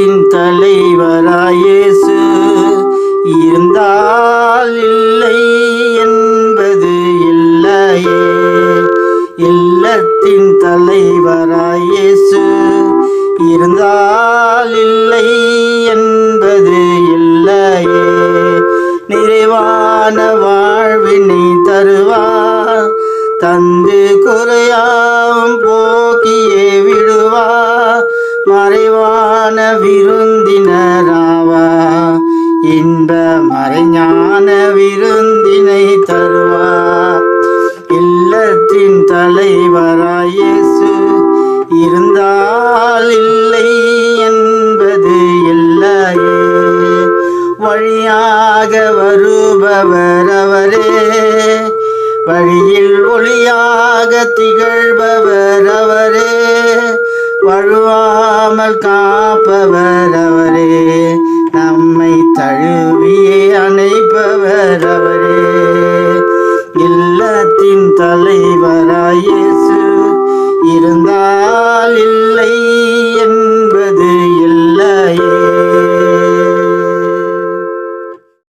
உலகத்தின் தலைவராயேசு. இருந்தால் இல்லை என்பது இல்லையே. இல்லத்தின் தலைவராயேசு. இருந்தால் இல்லை என்பது இல்லையே. நிறைவான வாழ்வினை தருவார். தந்து குறையாம் மறைவான விருந்தினராவா? இன்ப மறைஞான விருந்தினை தருவா? இல்லத்தின் தலைவராயேசு இருந்தால் இல்லை என்பது இல்லையே வழியாக வருபவர் அவரே. வழியில் ஒளியாக திகழ்பவர் அவரே. தழுவாமல் காப்பவர் அவரே. நம்மை தழுவியே அணைப்பவர் அவரே. இல்லத்தின் தலைவராயே